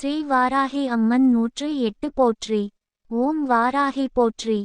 ஸ்ரீ வாராகி அம்மன் நூற்று எட்டு போற்றி ஓம் வாராகி போற்றி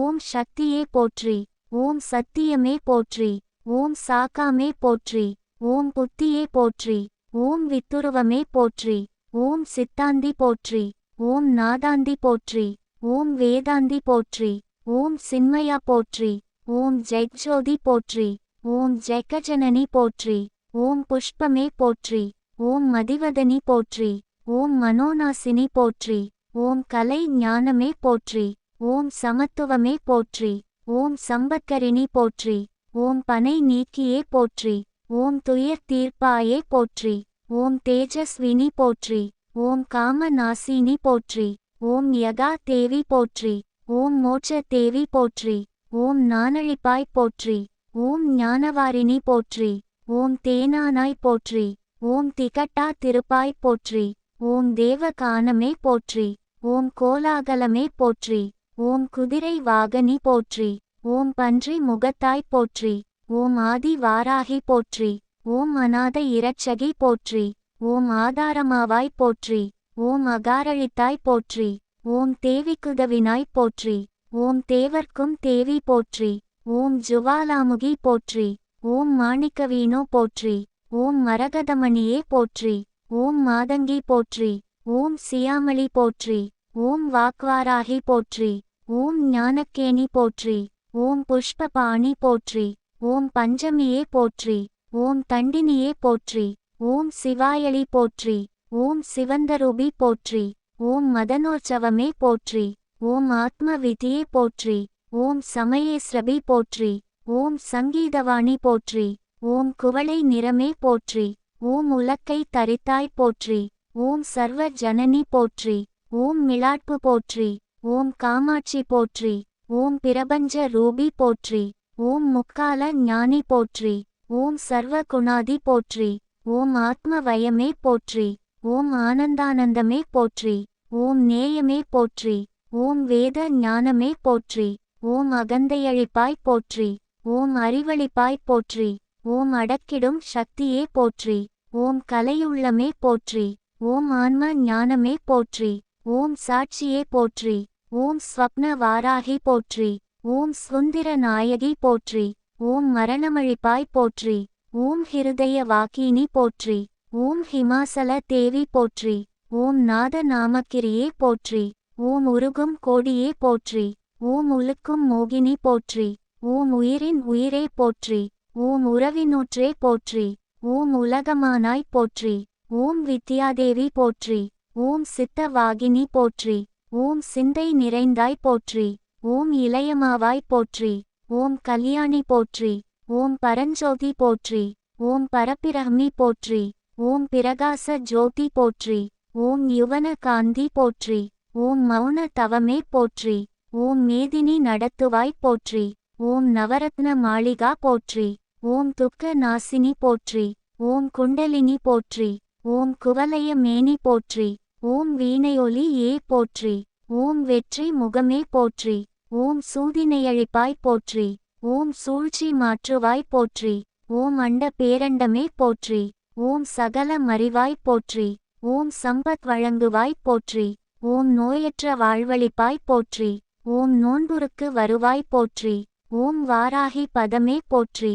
ஓம் சக்தியே போற்றி ஓம் சத்தியமே போற்றி ஓம் சாக்காமே போற்றி ஓம் புத்தியே போற்றி ஓம் வித்துருவமே போற்றி ஓம் சித்தாந்தி போற்றி ஓம் நாதாந்தி போற்றி ஓம் வேதாந்தி போற்றி ஓம் சின்மயா போற்றி ஓம் ஜெக்ஜோதி போற்றி ஓம் ஜெகஜனனி போற்றி ஓம் புஷ்பமே போற்றி ஓம் மதிவதனி போற்றி ஓம் மனோநாசினி போற்றி ஓம் கலை ஞானமே போற்றி ஓம் சமத்துவமே போற்றி ஓம் சம்பத்கரிணி போற்றி ஓம் பனை நீக்கியே போற்றி ஓம் துயர் தீர்ப்பாயே போற்றி ஓம் தேஜஸ்வினி போற்றி ஓம் காமநாசினி போற்றி ஓம் யகா தேவி போற்றி ஓம் மோட்ச தேவி போற்றி ஓம் நானழிப்பாய் போற்றி ஓம் ஞானவாரிணி போற்றி ஓம் தேனானாய் போற்றி ஓம் திகட்டா திருப்பாய் போற்றி ஓம் தேவகானமே போற்றி ஓம் கோலாகலமே போற்றி ஓம் குதிரை வாகனி போற்றி ஓம் பன்றி முகத்தாய் போற்றி ஓம் ஆதி வாராகி போற்றி ஓம் அநாத இரட்சகி போற்றி ஓம் ஆதாரமாவாய் போற்றி ஓம் அகாரழித்தாய் போற்றி ஓம் தேவிக்குதவினாய் போற்றி ஓம் தேவர்க்கும் தேவி போற்றி ஓம் ஜுவாலாமுகி போற்றி ஓம் மாணிக்கவீனோ போற்றி ஓம் மரகதமணியே போற்றி ஓம் மாதங்கி போற்றி ஓம் சியாமளி போற்றி ஓம் வாக்வாராகி போற்றி ஓம் ஞானக்கேணி போற்றி ஓம் புஷ்பபாணி போற்றி ஓம் பஞ்சமியே போற்றி ஓம் தண்டினியே போற்றி ஓம் சிவாயளி போற்றி ஓம் சிவந்தரூபி போற்றி ஓம் மதனோற்சவமே போற்றி ஓம் ஆத்ம விதியே போற்றி ஓம் சமயேஸ்ரபி போற்றி ஓம் சங்கீதவாணி போற்றி ஓம் குவளை நிறமே போற்றி ஓம் உலக்கை தரித்தாய் போற்றி ஓம் சர்வ ஜனனி போற்றி ஓம் மிளாட்பு போற்றி ஓம் காமாட்சி போற்றி ஓம் பிரபஞ்ச ரூபி போற்றி ஓம் முக்கால ஞானி போற்றி ஓம் சர்வ குணாதி போற்றி ஓம் ஆத்ம வயமே போற்றி ஓம் ஆனந்தானந்தமே போற்றி ஓம் நேயமே போற்றி ஓம் வேத ஞானமே போற்றி ஓம் அகந்தையழிப்பாய் போற்றி ஓம் அறிவழிப்பாய் போற்றி ஓம் அடக்கிடும் சக்தியே போற்றி ஓம் கலையுள்ளமே போற்றி ஓம் ஆன்ம ஞானமே போற்றி ஓம் சாட்சியே போற்றி ஓம் ஸ்வப்ன வாராகி போற்றி ஓம் சுந்தர நாயகி போற்றி ஓம் மரணமழிப்பாய் போற்றி ஓம் ஹிருதய வாக்கினி போற்றி ஓம் ஹிமாசல தேவி போற்றி ஓம் நாத நாமக்கிரியே போற்றி ஓம் உருகும் கோடியே போற்றி ஓம் உலுக்கும் மோகினி போற்றி ஓம் உயிரின் உயிரே போற்றி ஓம் உறவினூற்றே போற்றி ஓம் உலகமானாய் போற்றி ஓம் வித்யாதேவி போற்றி ஓம் சித்தவாகினி போற்றி ஓம் சிந்தை நிறைந்தாய் போற்றி ஓம் இளையமாவாய் போற்றி ஓம் கல்யாணி போற்றி ஓம் பரஞ்சோதி போற்றி ஓம் பரப்பிரஹ்மி போற்றி ஓம் பிரகாச ஜோதி போற்றி ஓம் யுவன காந்தி போற்றி ஓம் மௌன தவமே போற்றி ஓம் மேதினி நடத்துவாய் போற்றி ஓம் நவரத்ன மாளிகா போற்றி ஓம் துக்க நாசினி போற்றி ஓம் குண்டலினி போற்றி ஓம் குவலய மேனி போற்றி ஓம் வீணையொலி ஏ போற்றி ஓம் வெற்றி முகமே போற்றி ஓம் சூதினையழிப்பாய் போற்றி ஓம் சூழ்ச்சி மாற்றுவாய் போற்றி ஓம் அண்ட பேரண்டமே போற்றி ஓம் சகல மறிவாய் போற்றி ஓம் சம்பத் வழங்குவாய் போற்றி ஓம் நோயற்ற வாழ்வழிப்பாய் போற்றி ஓம் நோன்புருக்கு வருவாய் போற்றி ஓம் வாராகி பதமே போற்றி